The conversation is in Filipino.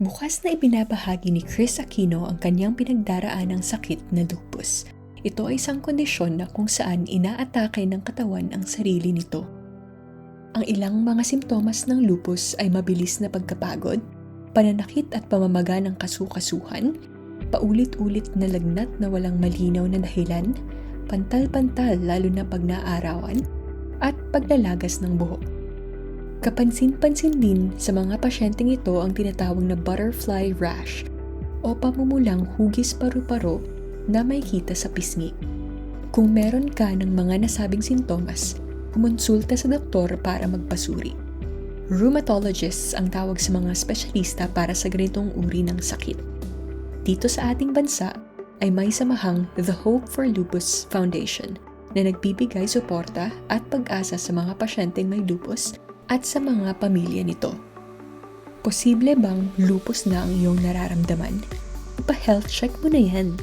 Bukas na ibinabahagi ni Chris Aquino ang kanyang pinagdaraan ng sakit na lupus. Ito ay isang kondisyon na kung saan inaatake ng katawan ang sarili nito. Ang ilang mga simptomas ng lupus ay mabilis na pagkapagod, pananakit at pamamaga ng kasukasuhan, paulit-ulit na lagnat na walang malinaw na dahilan, pantal-pantal lalo na pag naarawan, at paglalagas ng buhok. Kapansin-pansin din sa mga pasyenteng ito ang tinatawag na butterfly rash o pamumulang hugis paru-paro na may kita sa pisngi. Kung meron ka ng mga nasabing sintomas, kumonsulta sa doktor para magpasuri. Rheumatologists ang tawag sa mga espesyalista para sa ganitong uri ng sakit. Dito sa ating bansa ay may samahang The Hope for Lupus Foundation na nagbibigay suporta at pag-asa sa mga pasyenteng may lupus at sa mga pamilya nito. Posible bang lupus na ang iyong nararamdaman? Ipa-health check mo na yan